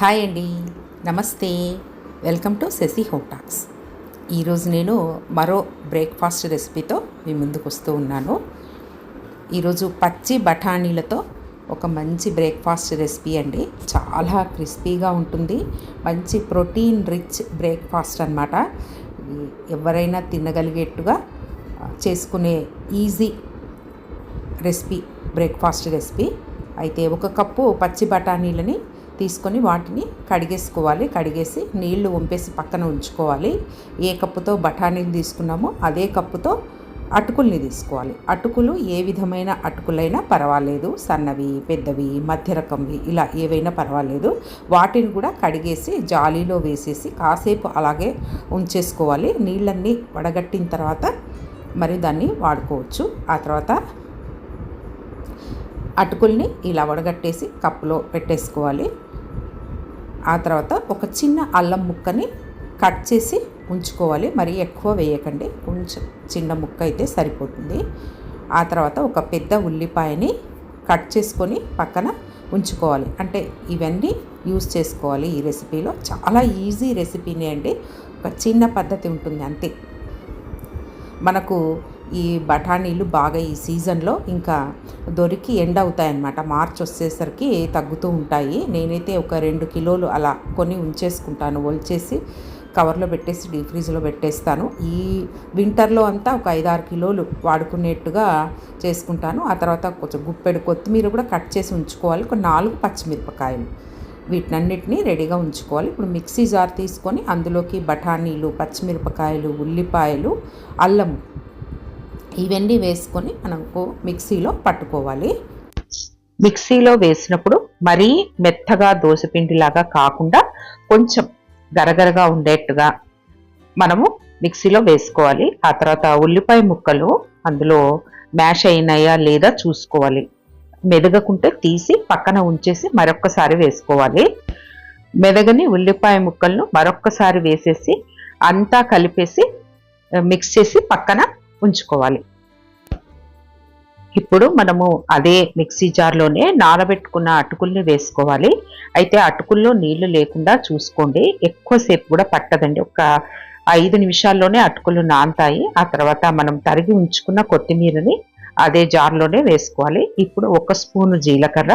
Hi అండి. నమస్తే. Welcome to Shashi home talks. ఈరోజు నేను మరో బ్రేక్ఫాస్ట్ రెసిపీతో మీ ముందుకు వస్తూ ఉన్నాను. ఈరోజు పచ్చి బఠానీలతో ఒక మంచి బ్రేక్ఫాస్ట్ రెసిపీ అండి. చాలా క్రిస్పీగా ఉంటుంది. మంచి ప్రోటీన్ రిచ్ బ్రేక్ఫాస్ట్ అనమాట ఎవరైనా తినగలిగేట్టుగా చేసుకునే ఈజీ రెసిపీ బ్రేక్ఫాస్ట్ రెసిపీ. అయితే ఒక కప్పు పచ్చి బఠానీలని తీసుకొని వాటిని కడిగేసుకోవాలి. కడిగేసి నీళ్ళు వంపేసి పక్కన ఉంచుకోవాలి. ఏ కప్పుతో బఠానీలు తీసుకున్నామో అదే కప్పుతో అటుకుల్ని తీసుకోవాలి. అటుకులు ఏ విధమైన అటుకులైనా పర్వాలేదు. సన్నవి పెద్దవి మధ్య రకంవి ఇలా ఏవైనా పర్వాలేదు. వాటిని కూడా కడిగేసి జాలీలో వేసేసి కాసేపు అలాగే ఉంచేసుకోవాలి. నీళ్ళన్నీ వడగట్టిన తర్వాత మరి దాన్ని వాడుకోవచ్చు. ఆ తర్వాత అటుకుల్ని ఇలా వడగట్టేసి కప్పులో పెట్టేసుకోవాలి. ఆ తర్వాత ఒక చిన్న అల్లం ముక్కని కట్ చేసి ఉంచుకోవాలి. మరి ఎక్కువ వేయకండి. కొంచెం చిన్న ముక్క అయితే సరిపోతుంది. ఆ తర్వాత ఒక పెద్ద ఉల్లిపాయని కట్ చేసుకొని పక్కన ఉంచుకోవాలి. అంటే ఇవన్నీ యూస్ చేసుకోవాలి ఈ రెసిపీలో. చాలా ఈజీ రెసిపీనే అండి. ఒక చిన్న పద్ధతి ఉంటుంది అంతే. మనకు ఈ బఠానీలు బాగా ఈ సీజన్లో ఇంకా దొరికి ఎండ్ అవుతాయన్నమాట. మార్చ్ వచ్చేసరికి తగ్గుతూ ఉంటాయి. నేనైతే ఒక రెండు కిలోలు అలా కొని ఉంచేసుకుంటాను. ఒలిచేసి కవర్లో పెట్టేసి డీప్ ఫ్రీజ్లో పెట్టేస్తాను. ఈ వింటర్లో అంతా ఒక ఐదారు కిలోలు వాడుకునేట్టుగా చేసుకుంటాను. ఆ తర్వాత కొంచెం గుప్పెడు కొత్తిమీర కూడా కట్ చేసి ఉంచుకోవాలి. ఒక నాలుగు పచ్చిమిరపకాయలు వీటినన్నిటినీ రెడీగా ఉంచుకోవాలి. ఇప్పుడు మిక్సీ జార్ తీసుకొని అందులోకి బఠానీలు పచ్చిమిరపకాయలు ఉల్లిపాయలు అల్లం ఇవన్నీ వేసుకొని మనకు మిక్సీలో పట్టుకోవాలి. మిక్సీలో వేసినప్పుడు మరీ మెత్తగా దోశపిండిలాగా కాకుండా కొంచెం గరగరగా ఉండేట్టుగా మనము మిక్సీలో వేసుకోవాలి. ఆ తర్వాత ఉల్లిపాయ ముక్కలు అందులో మ్యాష్ అయినాయా లేదా చూసుకోవాలి. మెదగకుంటే తీసి పక్కన ఉంచేసి మరొక్కసారి వేసుకోవాలి. మెదగని ఉల్లిపాయ ముక్కలను మరొక్కసారి వేసేసి అంతా కలిపేసి మిక్స్ చేసి పక్కన ఉంచుకోవాలి. ఇప్పుడు మనము అదే మిక్సీ జార్లోనే నానబెట్టుకున్న అటుకుల్ని వేసుకోవాలి. అయితే అటుకుల్లో నీళ్ళు లేకుండా చూసుకోండి. ఎక్కువసేపు కూడా పట్టదండి. ఒక ఐదు నిమిషాల్లోనే అటుకులు నానతాయి. ఆ తర్వాత మనం తరిగి ఉంచుకున్న కొత్తిమీరని అదే జార్లోనే వేసుకోవాలి. ఇప్పుడు ఒక స్పూను జీలకర్ర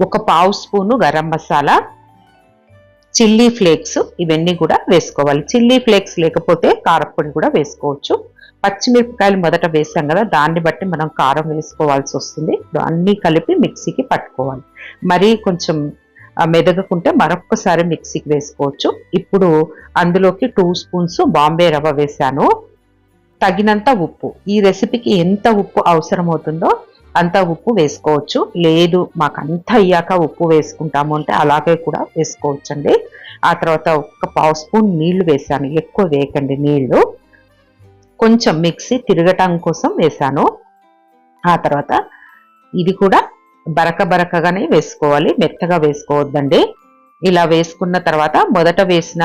ఒక పావు spoon garam masala chilli flakes ఇవన్నీ కూడా వేసుకోవాలి. చిల్లీ ఫ్లేక్స్ లేకపోతే కారపొడి కూడా వేసుకోవచ్చు. పచ్చిమిరపకాయలు మొదట వేసాం కదా దాన్ని బట్టి మనం కారం వేసుకోవాల్సి వస్తుంది. అన్నీ కలిపి మిక్సీకి పట్టుకోవాలి. మరీ కొంచెం మెదగకుంటే మరొక్కసారి మిక్సీకి వేసుకోవచ్చు. ఇప్పుడు అందులోకి టూ స్పూన్స్ బాంబే రవ్వ వేశాను తగినంత ఉప్పు. ఈ రెసిపీకి ఎంత ఉప్పు అవసరం అవుతుందో అంత ఉప్పు వేసుకోవచ్చు. లేదు మాకు అంత అయ్యాక ఉప్పు వేసుకుంటాము అంటే అలాగే కూడా వేసుకోవచ్చండి. ఆ తర్వాత ఒక పావు స్పూన్ నీళ్ళు వేసాను. ఎక్కువ వేయకండి నీళ్ళు. కొంచెం మిక్సీ తిరగటం కోసం వేసాను. ఆ తర్వాత ఇది కూడా బరక బరకగానే వేసుకోవాలి. మెత్తగా వేసుకోవద్దండి. ఇలా వేసుకున్న తర్వాత మొదట వేసిన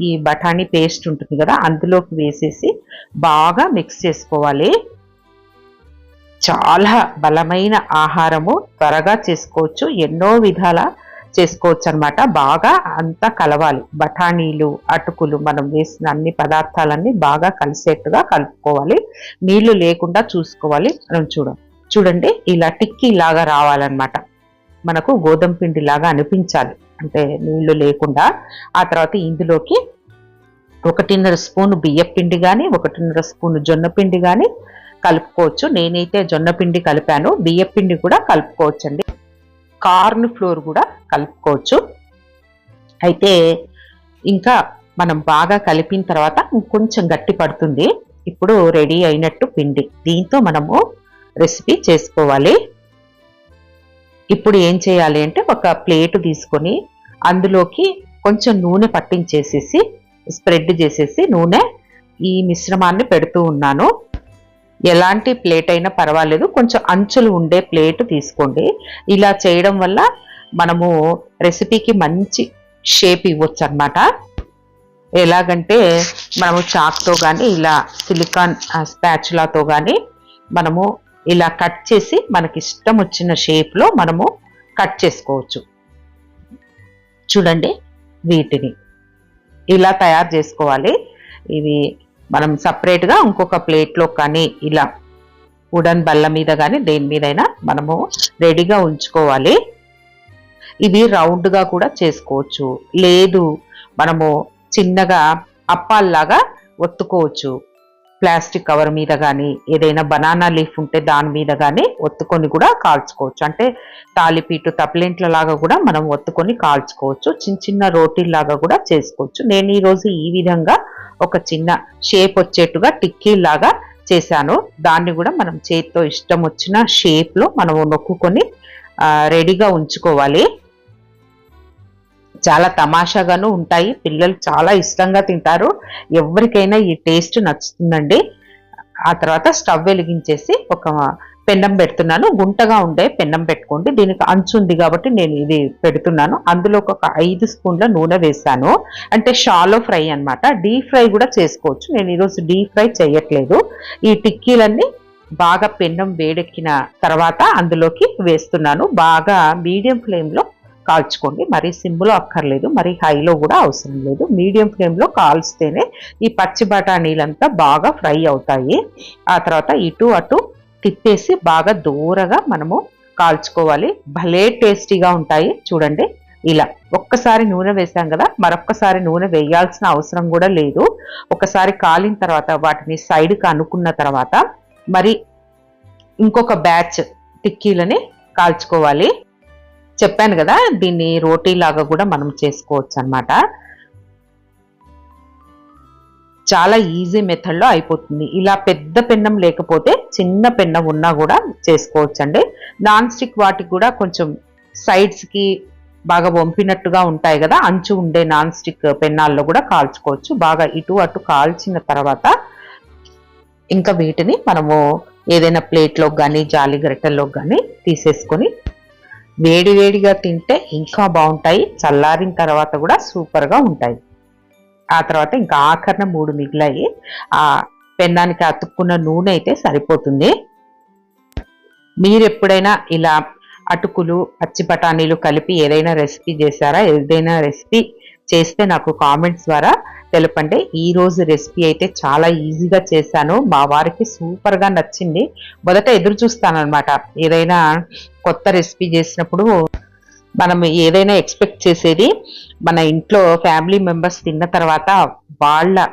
ఈ బఠానీ పేస్ట్ ఉంటుంది కదా అందులోకి వేసేసి బాగా మిక్స్ చేసుకోవాలి. చాలా బలమైన ఆహారము త్వరగా చేసుకోవచ్చు ఎన్నో విధాల చేసుకోవచ్చు అనమాట బాగా అంతా కలవాలి. బఠానీలు అటుకులు మనం వేసిన అన్ని పదార్థాలన్నీ బాగా కలిసేట్టుగా కలుపుకోవాలి. నీళ్ళు లేకుండా చూసుకోవాలి. మనం చూడం చూడండి ఇలా టిక్కీ లాగా రావాలన్నమాట. మనకు గోధుమ పిండి లాగా అనిపించాలి. అంటే నీళ్ళు లేకుండా. ఆ తర్వాత ఇందులోకి ఒకటిన్నర స్పూన్ బియ్య పిండి కానీ ఒకటిన్నర స్పూన్ జొన్న పిండి కానీ కలుపుకోవచ్చు. నేనైతే జొన్నపిండి కలిపాను. బియ్యపిండి కూడా కలుపుకోవచ్చు అండి కార్న్ ఫ్లోర్ కూడా కలుపుకోవచ్చు. అయితే ఇంకా మనం బాగా కలిపిన తర్వాత కొంచెం గట్టి పడుతుంది. ఇప్పుడు రెడీ అయినట్టు పిండి. దీంతో మనము రెసిపీ చేసుకోవాలి. ఇప్పుడు ఏం చేయాలి అంటే ఒక ప్లేట్ తీసుకొని అందులోకి కొంచెం నూనె పట్టించేసేసి స్ప్రెడ్ చేసేసి నూనె ఈ మిశ్రమాన్ని పెడుతూ ఉన్నాను. ఎలాంటి ప్లేట్ అయినా పర్వాలేదు. కొంచెం అంచులు ఉండే ప్లేట్ తీసుకోండి. ఇలా చేయడం వల్ల మనము రెసిపీకి మంచి షేప్ ఇవ్వచ్చు అనమాట ఎలాగంటే మనము చాక్తో కానీ ఇలా సిలికాన్ స్పాచులాతో కానీ మనము ఇలా కట్ చేసి మనకి ఇష్టం వచ్చిన షేప్లో మనము కట్ చేసుకోవచ్చు. చూడండి వీటిని. ఇలా తయారు చేసుకోవాలి. ఇవి మనం సపరేట్గా ఇంకొక ప్లేట్లో కానీ ఇలా ఉడన్ బల్ల మీద కానీ దేని మీదైనా మనము రెడీగా ఉంచుకోవాలి. ఇవి రౌండ్గా కూడా చేసుకోవచ్చు. లేదు మనము చిన్నగా అప్పాల్లాగా ఒత్తుకోవచ్చు. ప్లాస్టిక్ కవర్ మీద కానీ ఏదైనా బనానా లీఫ్ ఉంటే దాని మీద కానీ ఒత్తుకొని కూడా కాల్చుకోవచ్చు. అంటే తాలిపీటు తప్లెంట్ల లాగా కూడా మనం ఒత్తుకొని కాల్చుకోవచ్చు. చిన్న చిన్న రోటీల్లాగా కూడా చేసుకోవచ్చు. నేను ఈరోజు ఈ విధంగా ఒక చిన్న షేప్ వచ్చేట్టుగా టిక్కీ లాగా చేశాను. దాన్ని కూడా మనం చేతితో ఇష్టం వచ్చిన షేప్లో మనం నొక్కుకొని రెడీగా ఉంచుకోవాలి. చాలా తమాషాగాను ఉంటాయి. పిల్లలు చాలా ఇష్టంగా తింటారు. ఎవరికైనా ఈ టేస్ట్ నచ్చుతుందండి. ఆ తర్వాత స్టవ్ వెలిగించేసి ఒక పెన్నం పెడుతున్నాను. గుంటగా ఉండే పెన్నం పెట్టుకోండి. దీనికి అంచు ఉంది కాబట్టి నేను ఇది పెడుతున్నాను. అందులో ఒక ఐదు స్పూన్ల నూనె వేసాను అంటే షాలో ఫ్రై అన్నమాట. డీప్ ఫ్రై కూడా చేసుకోవచ్చు. నేను ఈరోజు డీప్ ఫ్రై చేయట్లేదు. ఈ టిక్కీలన్నీ బాగా పెన్నం వేడెక్కిన తర్వాత అందులోకి వేస్తున్నాను. బాగా మీడియం ఫ్లేమ్లో కాల్చుకోండి. మరి సిమ్లో అక్కర్లేదు మరి హైలో కూడా అవసరం లేదు. మీడియం ఫ్లేమ్లో కాల్స్తేనే ఈ పచ్చి బఠానీలంతా బాగా ఫ్రై అవుతాయి. ఆ తర్వాత ఇటు అటు తిప్పేసి బాగా దూరగా మనము కాల్చుకోవాలి. భలే టేస్టీగా ఉంటాయి. చూడండి ఇలా ఒక్కసారి నూనె వేసాం కదా మరొక్కసారి నూనె వేయాల్సిన అవసరం కూడా లేదు. ఒకసారి కాలిన తర్వాత వాటిని సైడ్కి అనుకున్న తర్వాత మరి ఇంకొక బ్యాచ్ టిక్కీలని కాల్చుకోవాలి. చెప్పాను కదా దీన్ని రోటీ లాగా కూడా మనం చేసుకోవచ్చు అన్నమాట చాలా ఈజీ మెథడ్లో అయిపోతుంది. ఇలా పెద్ద పెన్నం లేకపోతే చిన్న పెన్నం ఉన్నా కూడా చేసుకోవచ్చండి. నాన్ స్టిక్ వాటికి కూడా కొంచెం సైడ్స్కి బాగా వంపినట్టుగా ఉంటాయి కదా అంచు ఉండే నాన్ స్టిక్ పెన్నాల్లో కూడా కాల్చుకోవచ్చు. బాగా ఇటు అటు కాల్చిన తర్వాత ఇంకా వీటిని మనము ఏదైనా ప్లేట్లో కానీ జాలి గరిటెల్లో కానీ తీసేసుకొని వేడివేడిగా తింటే ఇంకా బాగుంటాయి. చల్లారిన తర్వాత కూడా సూపర్గా ఉంటాయి. ఆ తర్వాత ఇంకా ఆఖరణ మూడు మిగిలాయి. ఆ పెన్నానికి అతుక్కున్న నూనె అయితే సరిపోతుంది. మీరు ఎప్పుడైనా ఇలా అటుకులు పచ్చి బఠానీలు కలిపి ఏదైనా రెసిపీ చేశారా? ఏదైనా రెసిపీ చేస్తే నాకు కామెంట్స్ ద్వారా తెలుపండి. ఈరోజు రెసిపీ అయితే చాలా ఈజీగా చేశాను. మా వారికి సూపర్గా నచ్చింది. మొదట ఎదురు చూస్తానమాట ఏదైనా కొత్త రెసిపీ చేసినప్పుడు మనం ఏదైనా ఎక్స్పెక్ట్ చేసేది మన ఇంట్లో ఫ్యామిలీ మెంబర్స్ తిన్న తర్వాత వాళ్ళ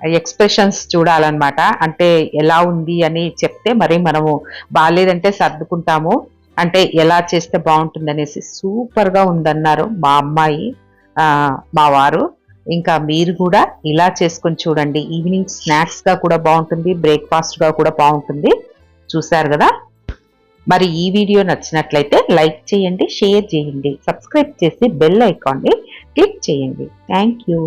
ఎక్స్ప్రెషన్స్ చూడాలన్నమాట. అంటే ఎలా ఉంది అని చెప్తే మరి మనము బాగాలేదంటే సర్దుకుంటాము. అంటే ఎలా చేస్తే బాగుంటుంది అనేసి సూపర్గా ఉందన్నారు మా అమ్మాయి మా వారు. ఇంకా మీరు కూడా ఇలా చేసుకొని చూడండి. ఈవినింగ్ స్నాక్స్గా కూడా బాగుంటుంది బ్రేక్ఫాస్ట్గా కూడా బాగుంటుంది. చూశారు కదా? మరి ఈ వీడియో నచ్చినట్లయితే లైక్ చేయండి షేర్ చేయండి సబ్స్క్రైబ్ చేసి బెల్ ఐకాన్ని క్లిక్ చేయండి. Thank you